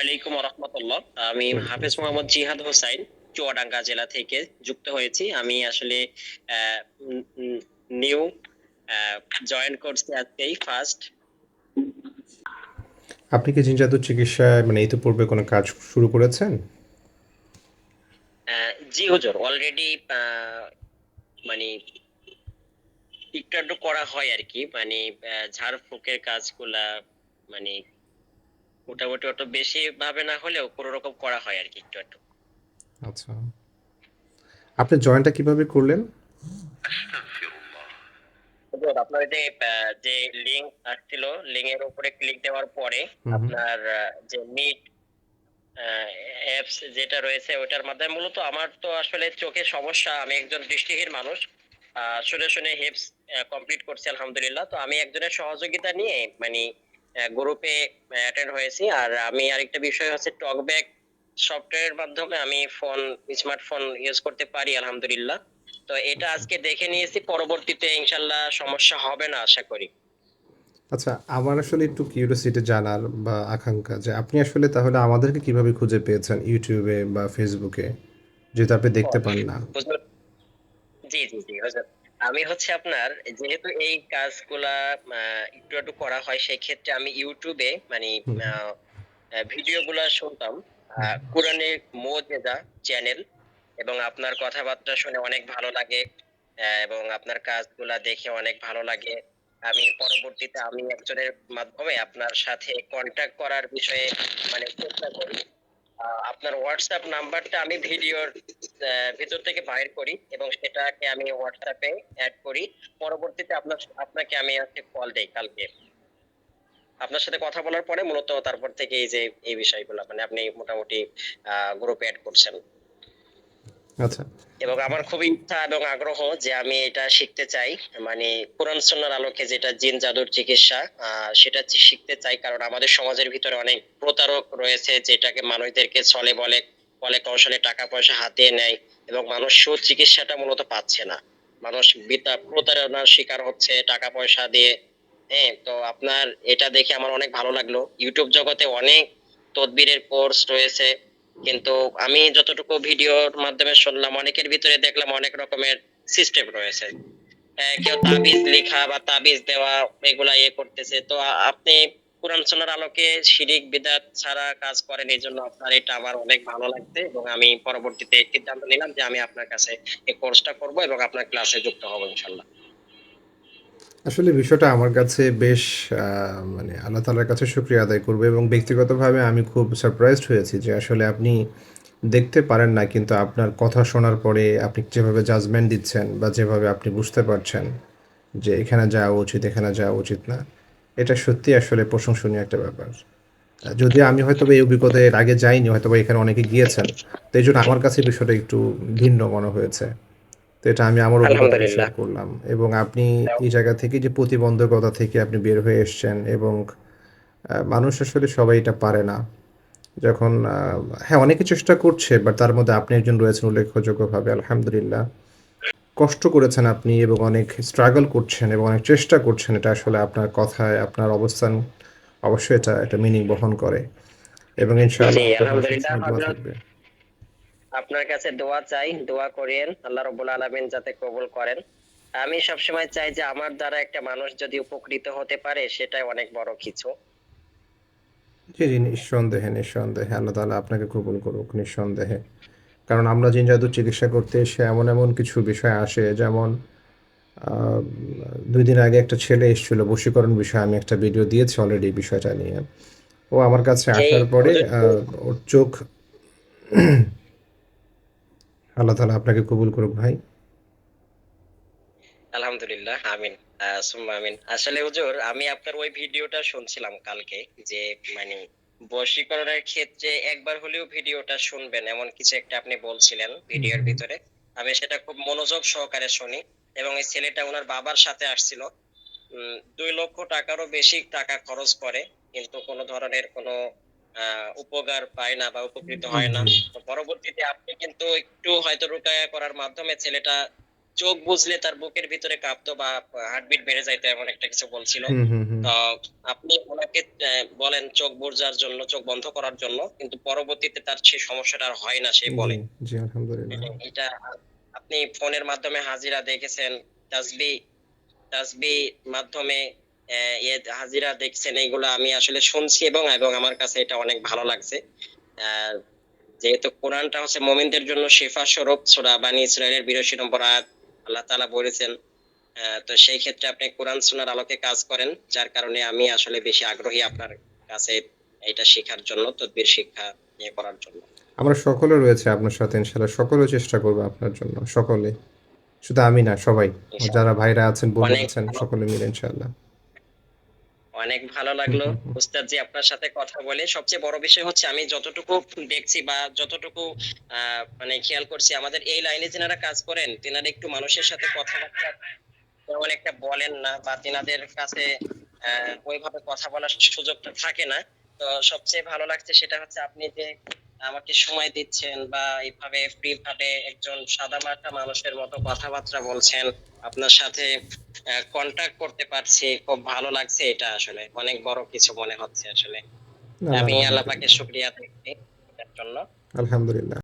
আলাইকুম রহমতুল্লাহ আমি হাফেজ মোহাম্মদ জিহাদ হোসাইন চুয়াডাঙ্গা জেলা থেকে যুক্ত হয়েছি। আমি আসলে নিউ জয়েন করছি আজকেই ফার্স্ট আপনি কি জিন জাদুর চিকিৎসায় মানে ইতিপূর্বে কোনো কাজ শুরু করেছেন? জি হুজুর অলরেডি মানে একটু করা হয় আর কি। মানে ঝাড়ফুঁকের কাজগুলা মানে মোটামুটি অত বেশি ভাবে না হলেও কোনো রকম করা হয় আর কি একটু একটু। আচ্ছা। আপনি জয়েনটা কীভাবে করলেন? আপনার যে যে লিংক আসছিল উপরে ক্লিক দেওয়ার পরে। আপনার যে মিট অ্যাপস যেটা রয়েছে ওটার মাধ্যমে মূলত আমার তো আসলে চোখের সমস্যা আমি একজন দৃষ্টিহীন মানুষ। শুনে শুনে হেপস কমপ্লিট করছি আলহামদুলিল্লাহ। তো আমি একজনের সহযোগিতা নিয়ে মানে গ্রুপে অ্যাটেন্ড হয়েছি। আর আমি আরেকটা বিষয় হচ্ছে টকব্যাক সফটওয়্যারের মাধ্যমে আমি ফোন স্মার্টফোন ইউজ করতে পারি আলহামদুলিল্লাহ। তো এটা আজকে দেখে নিয়েছি পরবর্তীতে ইনশাল্লাহ সমস্যা হবে না আশা করি। আচ্ছা আমার আসলে একটু কিউরিয়াসিটি জানার বা আকাঙ্ক্ষা যে আপনি আসলে তাহলে আমাদেরকে কীভাবে খুঁজে পেয়েছেন ইউটিউবে বা ফেসবুকে যেহেতু আপনি দেখতে পান না? জি জি জি। আমি হচ্ছে আপনার যেহেতু এই কাজগুলা একটু একটু করা হয় সেই ক্ষেত্রে আমি ইউটিউবে মানে হুম। ভিডিও গুলা শুনতাম। কোরআনের মোজেদা চ্যানেল এবং আপনার কথাবার্তা শুনে অনেক ভালো লাগে এবং আপনার কাজগুলা দেখে অনেক ভালো লাগে। আমি পরবর্তীতে আমি একজনের মাধ্যমে আপনার সাথে কন্ট্যাক্ট করার বিষয়ে মানে চেষ্টা করি। আপনার হোয়াটসঅ্যাপ নাম্বারটা আমি ভিডিওর ভিতর থেকে বাইর করি এবং সেটাকে আমি হোয়াটসঅ্যাপে অ্যাড করি। পরবর্তীতে আপনার, আপনাকে আমি আজকে কল দেই কালকে। আপনার সাথে কথা বলার পরে মূলত তারপর থেকে এই যে, এই বিষয়গুলো মানে আপনি মোটামুটি গ্রুপে অ্যাড করছেন। আচ্ছা। এবং আমার খুব ইচ্ছা এবং আগ্রহ যে আমি এটা শিখতে চাই। মানে কোরআন সুন্নাহর আলোকে যেটা জিন জাদুর চিকিৎসা সেটা শিখতে চাই কারণ আমাদের সমাজের ভিতরে অনেক প্রতারক রয়েছে যেটাকে মানুষদেরকে ছলে বলে বলে কৌশলে টাকা পয়সা হাতিয়ে নেয় এবং মানুষ সুচিকিৎসাটা মূলত পাচ্ছে না। মানুষ বিতা- প্রতারণার শিকার হচ্ছে টাকা পয়সা দিয়ে। হ্যাঁ তো আপনার এটা দেখে আমার অনেক ভালো লাগল। ইউটিউব জগতে অনেক তদবিরের কোর্স রয়েছে। কিন্তু আমি যতটুকু ভিডিওর মাধ্যমে শুনলাম, অনেকের ভিতরে দেখলাম অনেক রকমের সিস্টেম রয়েছে। কেউ তাবিজ লেখা বা তাবিজ দেওয়া, এগুলা ইয়ে করতেছে। তো আপনি কোরআন সুন্নাহর আলোকে শিরিক, বিদাত ছাড়া কাজ করেন, এই জন্য আপনার এটা আমার অনেক ভালো লাগছে এবং আমি পরবর্তীতে সিদ্ধান্ত নিলাম যে আমি আপনার কাছে এই কোর্সটা করব এবং আপনার ক্লাসে যুক্ত হব, ইনশাল্লাহ। আসলে বিষয়টা আমার কাছে বেশ মানে আল্লাহ তালার কাছে শুক্রিয়া আদায় করব এবং ব্যক্তিগতভাবে আমি খুব সারপ্রাইজড হয়েছি যে আসলে আপনি দেখতে পারেন না কিন্তু আপনার কথা শোনার পরে আপনি যেভাবে জাজমেন্ট দিচ্ছেন বা যেভাবে আপনি বুঝতে পারছেন যে এখানে যাওয়া উচিত, এখানে যাওয়া উচিত না, এটা সত্যি আসলে প্রশংসনীয় একটা ব্যাপার। যদিও আমি হয়তো এই অভিজ্ঞতা এর আগে যাইনি হয়তো এখানে অনেকে গিয়েছেন, তো এই জন্য আমার কাছে বিষয়টা একটু ভিন্ন মনে হয়েছে। তো এটা আমি আমার আলহামদুলিল্লাহ। করলাম। এবং আপনি এই জায়গা থেকে যে প্রতিবন্ধকতা থেকে আপনি বের হয়ে এসেছেন এবং মানুষ আসলে সবাই এটা পারে না। যখন হ্যাঁ অনেকে চেষ্টা করছে বাট তার মধ্যে আপনি একজন রয়েছেন উল্লেখযোগ্যভাবে আলহামদুলিল্লাহ। কষ্ট করেছেন আপনি এবং অনেক স্ট্রাগল করছেন এবং অনেক চেষ্টা করছেন এটা আসলে আপনার কথায় আপনার অবস্থান অবশ্যই এটা একটা মিনিং বহন করে। এবং ইনশাআল্লাহ আপনার কাছে দোয়া চাই দোয়া করেন আল্লাহ রবুল আলমিন যাতে কবুল করেন। আমি সবসময় চাই যে আমার দ্বারা একটা মানুষ যদি উপকৃত হতে পারে সেটাই অনেক বড় কিছু। জি জি নিঃসন্দেহে নিঃসন্দেহে। আল্লাহ তাআলা আপনাকে কবুল করুক নিঃসন্দেহে। কারণ আমরা জিন জাদুর চিকিৎসা করতে এসে এমন এমন কিছু বিষয় আসে যেমন দুই দিন আগে একটা ছেলে এসেছিল বশীকরণ বিষয়ে আমি একটা ভিডিও দিয়েছি অলরেডি বিষয়টা নিয়ে। ও আমার কাছে আসার পরে ওর চোখ আল্লাহ তাআলা আপনাকে কবুল করুক ভাই। আলহামদুলিল্লাহ আমিন আমিন। আসলে হুজুর আমি আপনার ওই ভিডিওটা শুনছিলাম কালকে যে মানে বশীকরণের ক্ষেত্রে একবার হলেও ভিডিওটা শুনবেন এমন কিছু একটা আপনি বলছিলেন ভিডিওর ভিতরে। আমি সেটা খুব মনোযোগ সহকারে শুনি এবং এই ছেলেটা ওনার বাবার সাথে আসছিল। উম, দুই লক্ষ টাকারও বেশি টাকা খরচ করে কিন্তু কোনো ধরনের কোনো উপকার পায় না বা উপকৃত হয় না। তো পরবর্তীতে আপনি কিন্তু একটু হয়তো রুকায়া করার মাধ্যমে ছেলেটা চোখ বুঝলে তার বুকের ভিতরে কাঁপতো বা হার্টবিট বেড়ে যাইতো এমন একটা কিছু বলছিল। তো আপনি ওনাকে বলেন চোখ বুঝার জন্য চোখ বন্ধ করার জন্য কিন্তু পরবর্তীতে তার সেই সমস্যাটা আর হয় না সে বলে। জি আলহামদুলিল্লাহ। এটা আপনি ফোনের মাধ্যমে হাজিরা দেখেছেন তাসবি তাসবি মাধ্যমে হাজিরা দেখছেন এইগুলো আমি আসলে শুনছি এবং এবং আমার কাছে এটা অনেক ভালো লাগছে। যেহেতু কোরআনটা হচ্ছে মোমিনদের জন্য শেফা স্বরূপ সূরা বানি ইসরায়েলের বিরাশি নম্বর আয়াত আল্লাহ তাআলা বলেছেন তো সেই ক্ষেত্রে আপনি কোরআন শোনার আলোকে কাজ করেন যার কারণে আমি আসলে বেশি আগ্রহী আপনার কাছে এটা শেখার জন্য তদবির শিক্ষা নিয়ে করার জন্য। আমরা সকলে রয়েছে আপনার সাথে ইনশাল্লাহ সকলে চেষ্টা করব আপনার জন্য সকলে। শুধু আমি না সবাই। যারা ভাইরা আছেন বোন আছেন সকলে মিলে ইনশাল্লাহ অনেক ভালো লাগল। উস্তাদ জি আপনার সাথে কথা বলে। সবচেয়ে বড় বিষয় হচ্ছে আমি যতটুকু দেখছি বা যতটুকু আহ, মানে খেয়াল করছি আমাদের এই লাইনে যেনারা কাজ করেন তেনারা একটু মানুষের সাথে কথাবার্তা তেমন একটা বলেন না বা তেনাদের কাছে আহ, ওইভাবে কথা বলার সুযোগটা থাকে না। তো সবচেয়ে ভালো লাগছে সেটা হচ্ছে আপনি যে আমাকে সময় দিচ্ছেন বা এইভাবে ফ্রি ভাবে একজন সাদামাটা মানুষের মতো কথাবার্তা বলছেন আপনার সাথে কন্টাক্ট করতে পারছি খুব ভালো লাগছে এটা আসলে। অনেক বড় কিছু মনে হচ্ছে আসলে। আমি আল্লাহ পাকে শুক্রিয়া এটার জন্য। আলহামদুলিল্লাহ।